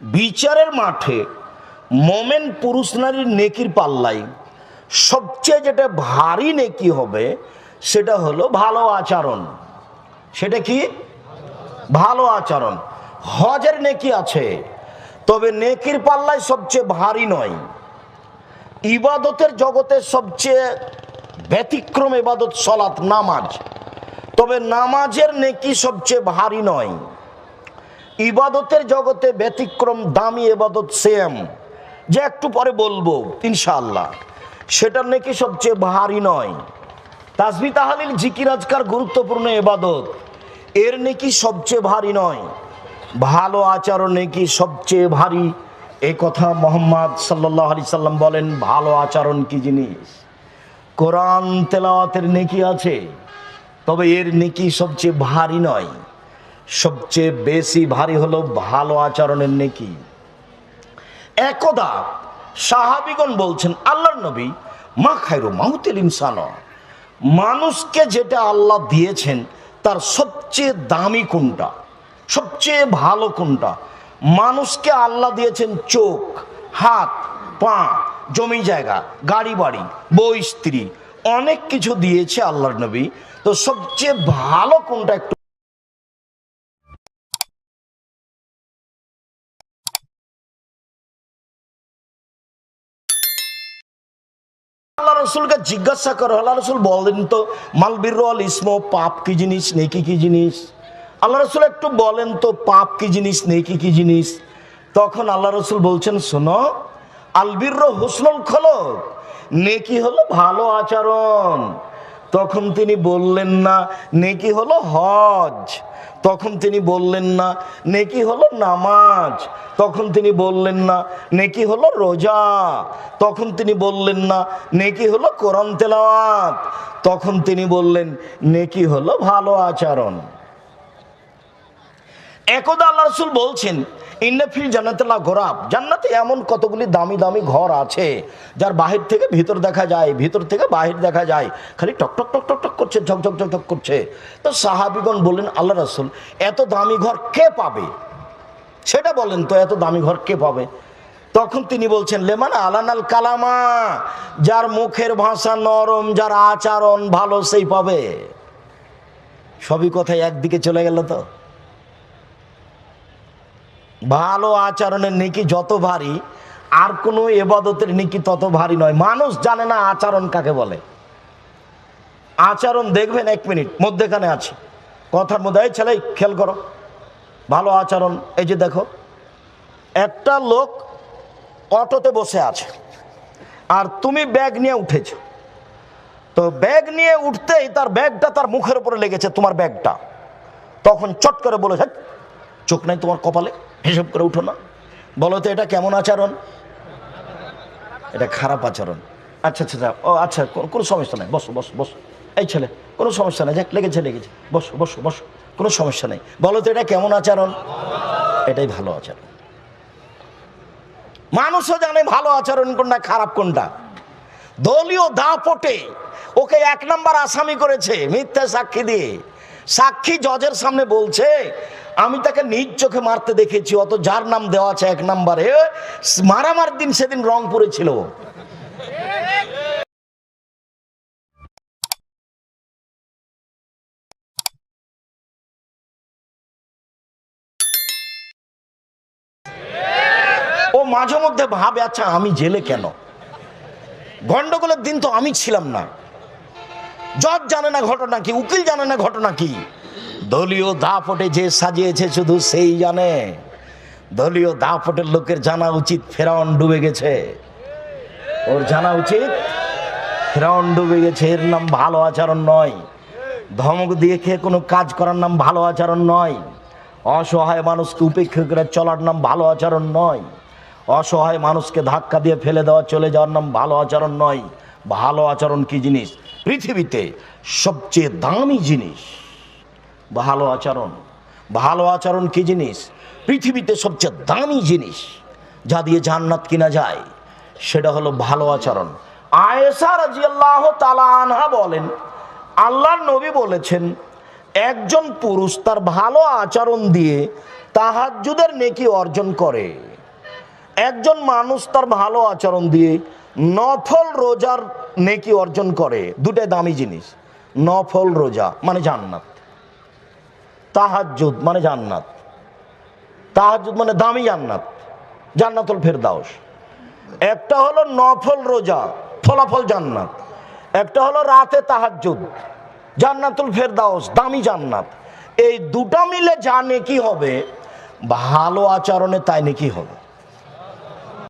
বিচারের মাঠে মোমেন পুরুষ নারীর নেকির পাল্লাই। সবচেয়ে যেটা ভারী নেকি হবে, সেটা হলো ভালো আচরণ। সেটা কি? ভালো আচরণ। হজের নেকি আছে, তবে নেকির পাল্লায় সবচেয়ে ভারী নয়। ইবাদতের জগতের সবচেয়ে ব্যতিক্রম ইবাদত সলাৎ নামাজ। তবে নামাজের নেকি সবচেয়ে ভারী নয়। ইবাদতের জগতে ব্যতিক্রম, দামি এবাদত সেম যে একটু পরে বলব, ইনশাআল্লাহ। সেটার নাকি সবচেয়ে ভারী নয়। তাসবি তাহালিল, জিকির আজকার গুরুত্বপূর্ণ এবাদত এর নাকি সবচেয়ে ভারী নয়। ভালো আচরণ নাকি সবচেয়ে ভারী। এ কথা মোহাম্মদ সাল্লাহ আলি সাল্লাম বলেন, ভালো আচরণ কি জিনিস? কোরআন তেলাওয়াতের নেকি আছে, তবে এর নেকি সবচেয়ে ভারী নয়। সবচেয়ে বেশি ভারী হলো ভালো আচরণের নেকি। একদা সাহাবিগণ বলছেন, আল্লাহর নবী, মা খাইরু মাহুতিল ইনসান। মানুষকে যেটা আল্লাহ দিয়েছেন, তার সবচেয়ে দামি কোনটা? সবচেয়ে ভালো কোনটা? মানুষকে আল্লাহ দিয়েছেন চোখ, হাত, পা, জমি জায়গা, গাড়ি বাড়ি বই স্ত্রী। অনেক কিছু দিয়েছে আল্লাহর নবী। তো সবচেয়ে ভালো কোনটা একটু আল্লাহ রসুলকে জিজ্ঞাসা করো, আল্লাহ রসুল বলেন তো মালবির ইসমো, পাপ কি জিনিস, নেকি কি জিনিস? আল্লাহ রসুল একটু বলেন তো, পাপ কি জিনিস, নেকি কি জিনিস? তখন আল্লাহ রসুল বলছেন, শোনো আলবির হোসনুল খলক, নেকি হলো ভালো আচরণ। তখন তিনি বললেন না, নেকি হলো হজ। তখন তিনি বললেন না, নেকি হলো নামাজ। তখন তিনি বললেন না, নেকি হলো রোজা। তখন তিনি বললেন না, নেকি হলো কোরআন তেলাওয়াত। তখন তিনি বললেন, নেকি হলো ভালো আচরণ। একদা আল্লাহ রসুল বলছেন ইন্নাফিল জান্নাতুল্লাহ গোরাব জান্নাতে এমন কতগুলি দামি দামি ঘর আছে, যার বাহির থেকে ভিতর দেখা যায়, ভিতর থেকে বাহির দেখা যায়। খালি টক টক টক টক টক করছে, ঝক ঝক ঝক ঝক করছে। তো সাহাবিগণ বললেন, আল্লাহ রসুল, এত দামি ঘর কে পাবে? সেটা বলেন, তো এত দামি ঘর কে পাবে? তখন তিনি বলছেন, লেমান আলানাল কালামা, যার মুখের ভাষা নরম, যার আচরণ ভালো, সেই পাবে। সবই কথাই একদিকে চলে গেল তো। ভালো আচরণের নেকি যত ভারী আর কোনো এবাদতের নেকি তত ভারী নয়। মানুষ জানে না আচরণ কাকে বলে। আচরণ দেখবেন এক মিনিট মধ্যেখানে আছে। কথার মধ্যে এই ছেলে খেয়াল করো। ভালো আচরণ এই যে দেখো একটা লোক অটোতে বসে আছে আর তুমি ব্যাগ নিয়ে উঠেছ। তো ব্যাগ নিয়ে উঠতেই তার ব্যাগটা তার মুখের উপরে লেগেছে তোমার ব্যাগটা। তখন চট করে বলে "হ্যাট, চোখ নাই তোমার কপালে? হিসেব করে উঠো না। বলো তো এটা কেমন আচরণ? এটা খারাপ আচরণ। আচ্ছা আচ্ছা আচ্ছা, ও আচ্ছা কোনো- সমস্যা নাই। বসো বসো বসো। এই ছেলে কোনো সমস্যা নাই। যাক লেগেছে লেগেছে। বসো বসো বসো। কোনো সমস্যা নেই। বলো তো এটা কেমন আচরণ? এটাই ভালো আচরণ। মানুষও জানে ভালো আচরণ কোনটা খারাপ কোনটা। দলীয় দাপটে ওকে এক নাম্বার আসামি করেছে মিথ্যা সাক্ষী দিয়ে। সাক্ষী জজের সামনে বলছে আমি তাকে নিজ চোখে মারতে দেখেছি, অত যার নাম দেওয়া আছে এক নাম্বারে। মারামার দিন সেদিন রংপুরে ছিল। ও মাঝে মধ্যে ভাবে আচ্ছা আমি জেলে কেন? গন্ডগোলের দিন তো আমি ছিলাম না। জজ জানে না ঘটনা কি, উকিল জানে না ঘটনা কি। দলীয় দাপটে যে সাজিয়েছে শুধু সেই জানে। দলীয় দাপটের লোকের জানা উচিত ফেরাউন ডুবে গেছে। ওর জানা উচিত ফেরাউন ডুবে গেছে, এর নাম ভালো আচরণ নয়। ধমক দিয়ে খেয়ে কোনো কাজ করার নাম ভালো আচরণ নয়। অসহায় মানুষকে উপেক্ষা করে চলার নাম ভালো আচরণ নয়। অসহায় মানুষকে ধাক্কা দিয়ে ফেলে দেওয়া, চলে যাওয়ার নাম ভালো আচরণ নয়। ভালো আচরণ কি জিনিস? পৃথিবীতে সবচেয়ে দামি জিনিস। ভালো আচরণ। ভালো আচরণ কি জিনিস? পৃথিবীতে সবচেয়ে দামি জিনিস যা দিয়ে জান্নাত কিনা যায়, সেটা হলো ভালো আচরণ। আয়েশা রাজিয়াল্লাহ তালা আনহা বলেন, আল্লাহর নবী বলেছেন, একজন পুরুষ তার ভালো আচরণ দিয়ে তাহাজ্জুদের নেকি অর্জন করে। একজন মানুষ তার ভালো আচরণ দিয়ে নফল রোজার নেকি অর্জন করে। দুটাই দামি জিনিস, নফল রোজা মানে জান্নাত। তাহাজ্জুদ মানে জান্নাত। তাহাজুদ মানে দামি জান্নাত, জান্নাতুল ফেরদাউস। একটা হলো নফল রোজা, ফলাফল জান্নাত। একটা হলো রাতে তাহাজুদ জান্নাতুল ফেরদাউস, দামি জান্নাত। এই দুটা মিলে যা নেকি হবে, ভালো আচরণে তাই নেকি হবে।